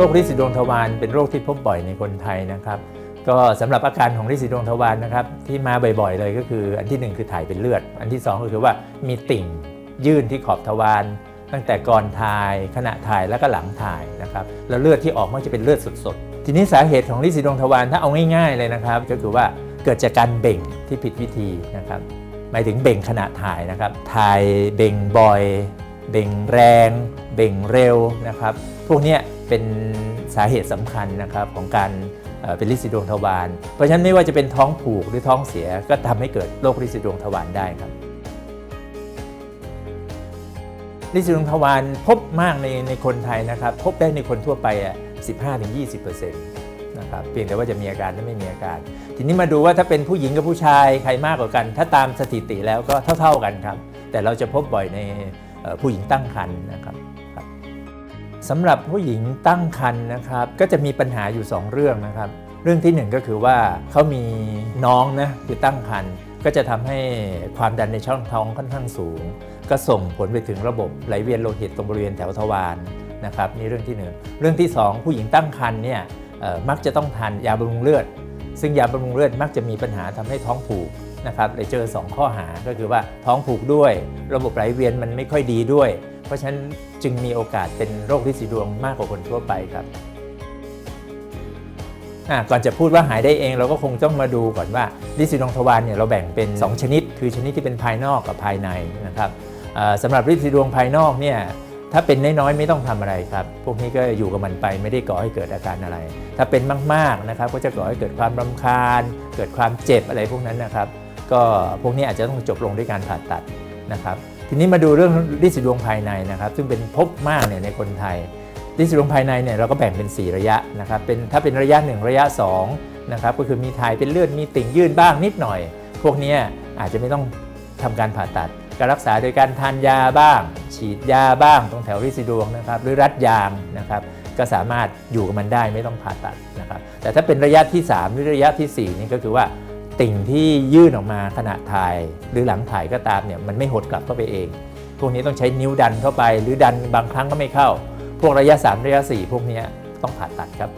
รคริดสีดวงทวารเป็นโรคที่พบบ่อยในคนไทยนะครับ ก็สำหรับอาการของริดสีดวงทวารนะครับที่มาบ่อยๆ เลยก็คือ อันที่หนึ่งคือถ่ายเป็นเลือด อันที่สองก็คือว่ามีติ่งยื่นที่ขอบทวารตั้งแต่ก่อนถ่ายขณะถ่ายแล้วก็หลังถ่ายนะครับแล้วเลือดที่ออกมักจะเป็นเลือดสดๆ ทีนี้สาเหตุของริดสีดวงทวารถ้าเอาง่ายๆเลยนะครับ ก็คือว่าเกิดจากการเบ่งที่ผิดวิธีนะครับหมายถึงเบ่งขณะถ่ายนะครับ ถ่ายเบ่งบ่อย เบ่งแรง เบ่งเร็วนะครับ พวกนี้ เป็นสาเหตุสำคัญนะครับของการเป็นลินสีดวงทวาร เพราะฉะนั้นไม่ว่าจะเป็นท้องผูกหรือท้องเสียก็ทำให้เกิดโรคลินสีดวงทวารได้ครับลินสีดวงทวารพบมากในในคนไทยนะครับ พบได้ในคนทั่วไปอะ15-20%นะครับเพียงแต่ว่าจะมีอาการหรือไม่มีอาการ ทีนี้มาดูว่าถ้าเป็นผู้หญิงกับผู้ชายใครมากกว่ากัน ถ้าตามสถิติแล้วก็เท่า ๆกันครับ แต่เราจะพบบ่อยในผู้หญิงตั้งครรภ์นะครับ สำหรับผู้หญิงตั้งครรภ์นะครับ ก็จะมีปัญหาอยู่ 2 เรื่องนะครับ เรื่องที่ 1 ก็คือว่าเขามีน้องนะคือตั้งครรภ์ก็จะทำให้ความดันในช่องท้องค่อนข้างสูง ก็ส่งผลไปถึงระบบไหลเวียนโลหิตตรงบริเวณแถวทวารนะครับนี่เรื่องที่หนึ่งเรื่องที่สองผู้หญิงตั้งครรภ์เนี่ยมักจะต้องทานยาบำรุงเลือด ซึ่งยาบำรุงเลือดมักจะมีปัญหาทำให้ท้องผูกนะครับเลยเจอ 2 ข้อหาก็คือว่าท้องผูกด้วย ระบบไหลเวียนมันไม่ค่อยดีด้วย เพราะฉะนั้นจึงมีโอกาสเป็นโรคลินสีดวงมากกว่าคนทั่วไปครับก่อนจะพูดว่าหายได้เองเราก็คงต้องมาดูก่อนว่าลินสีดวงทวารเนี่ยเราแบ่งเป็น 2 ชนิด คือชนิดที่เป็นภายนอกกับภายในนะครับสำหรับลินสีดวงภายนอกเนี่ยถ้าเป็นน้อยๆไม่ต้องทำอะไรครับ พวกนี้ก็อยู่กับมันไปไม่ได้ก่อให้เกิดอาการอะไร ถ้าเป็นมากๆนะครับ ก็จะก่อให้เกิดความรำคาญ เกิดความเจ็บอะไรพวกนั้นนะครับ ก็พวกนี้อาจจะต้องจบลงด้วยการผ่าตัดนะครับ ทีนี้มาดูเรื่องลินสีดวงภายในนะครับซึ่งเป็นพบมากเนี่ยในคนไทยลินสีดวงภายในเนี่ยเราก็แบ่งเป็น 4 ระยะนะครับเป็นถ้าเป็นระยะ 1 ระยะ2นะครับก็คือมีถ่ายเป็นเลือดมีติ่งยื่นบ้างนิดหน่อย พวกนี้อาจจะไม่ต้องทำการผ่าตัด การรักษาโดยการทานยาบ้าง ฉีดยาบ้างตรงแถวริสีดวงนะครับหรือรัดยางนะครับก็สามารถอยู่กับมันได้ไม่ต้องผ่าตัดนะครับแต่ถ้าเป็นระยะที่ 3 หรือระยะทีสี่4 นี่ก็คือว่า ติ่งที่ยื่นออกมาขณะถ่ายหรือหลังถ่ายก็ตามเนี่ยมันไม่หดกลับเข้าไปเอง พวกนี้ต้องใช้นิ้วดันเข้าไป หรือดันบางครั้งก็ไม่เข้า พวกระยะ 3 ระยะ 4 พวกนี้ต้องผ่าตัดครับ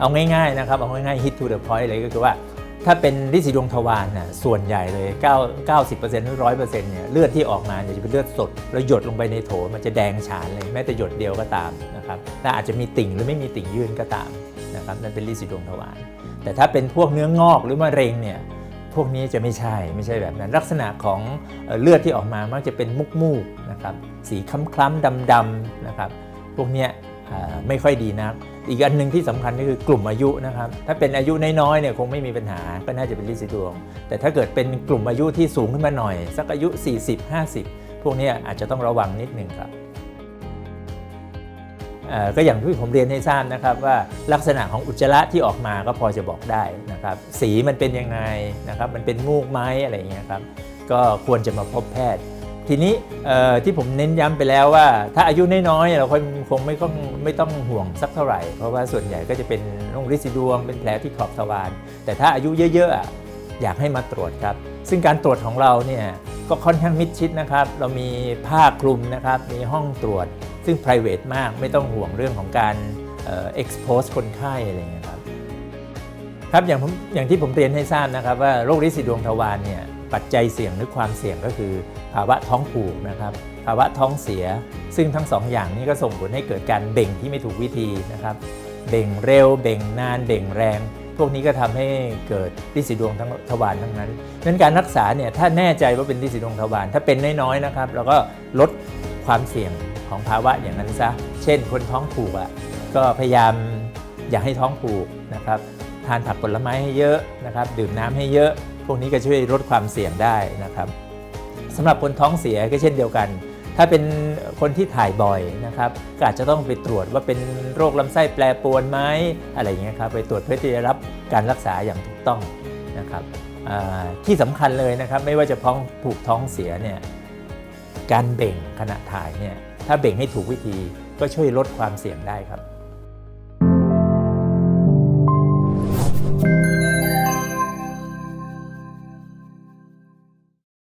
เอาง่ายๆนะครับ เอาง่ายๆ hit to the point เลยก็คือว่า ถ้าเป็นลินสีดวงทวารน่ะส่วนใหญ่เลย 9 90%หรือ100%เนี่ยเลือดที่ออกมาเนี่ยจะเป็นเลือดสด แล้วหยดลงไปในโถมันจะแดงฉานเลยแม้แต่หยดเดียวก็ตามนะครับแต่อาจจะมีติ่งหรือไม่มีติ่งยื่นก็ตามนะครับนั่นเป็นลินสีดวงทวาร แต่ถ้าเป็นพวกเนื้องอกหรือมะเร็งเนี่ยพวกนี้จะไม่ใช่ไม่ใช่แบบนั้น ลักษณะของเลือดที่ออกมามักจะเป็นมุกมูกนะครับสีคล้ำๆดำๆนะครับพวกเนี้ยไม่ค่อยดีนัก อีกอันหนึ่งที่สำคัญก็คือกลุ่มอายุนะครับถ้าเป็นอายุน้อยๆเนี่ยคงไม่มีปัญหาก็น่าจะเป็นลินสีดวง แต่ถ้าเกิดเป็นกลุ่มอายุที่สูงขึ้นมาหน่อย สักอายุ 40-50 พวกนี้อาจจะต้องระวังนิดหนึ่งครับ ก็อย่างที่ผมเรียนให้ทราบนะครับว่าลักษณะของอุจจาระที่ออกมาก็พอจะบอกได้นะครับสีมันเป็นยังไงนะครับมันเป็นมูกไหมอะไรอย่างเงี้ยครับก็ควรจะมาพบแพทย์ ทีนี้ที่ผมเน้นย้ำไปแล้วว่า ถ้าอายุน้อยๆเราคงคงไม่ต้องไม่ต้องห่วงสักเท่าไหร่ เพราะว่าส่วนใหญ่ก็จะเป็นโรคริดสีดวงเป็นแผลที่ขอบทวารแต่ถ้าอายุเยอะๆอยากให้มาตรวจครับ ซึ่งการตรวจของเราเนี่ย ก็ค่อนข้างมิดชิดนะครับ เรามีผ้าคลุมนะครับ มีห้องตรวจ ซึ่ง p r i v a t มาก ไม่ต้องห่วงเรื่องของการเอ่อ expose คนไข้อะไรเงี้ยครับ ครับ อย่างผมอย่างที่ผมเรียนให้ทราบนะครับ ว่าโรคลินสีดวงทวารเนี่ย ปัจจัยเสี่ยงหรือความเสี่ยงก็คือ ภาวะท้องผูกนะครับ ภาวะท้องเสีย ซึ่งทั้งสองอย่างนี้ก็ส่งผลให้เกิดการเบ่งที่ไม่ถูกวิธีนะครับ เบ่งเร็ว เบ่งนาน เบ่งแรง พวกนี้ก็ทำให้เกิดลิสีดวงทั้งทวารทั้งนั้นดังนั้นการรักษาเนี่ยถ้าแน่ใจว่าเป็นลิสีดวงทวารถ้าเป็นน้อยๆนะครับเราก็ลดความเสี่ยงของภาวะอย่างนั้นซะ เช่น คนท้องผูกอะก็พยายามอย่าให้ท้องผูกนะครับทานผักผลไม้ให้เยอะนะครับดื่มน้ำให้เยอะ พวกนี้ก็ช่วยลดความเสี่ยงได้นะครับสำหรับคนท้องเสียก็เช่นเดียวกัน ถ้าเป็นคนที่ถ่ายบ่อยนะครับก็อาจจะต้องไปตรวจว่าเป็นโรคลำไส้แปรปรวนไหมอะไรอย่างเงี้ยครับไปตรวจเพื่อที่จะรับการรักษาอย่างถูกต้องนะครับที่สำคัญเลยนะครับไม่ว่าจะพ้องผูกท้องเสียเนี่ยการเบ่งขณะถ่ายเนี่ยถ้าเบ่งให้ถูกวิธีก็ช่วยลดความเสี่ยงได้ครับ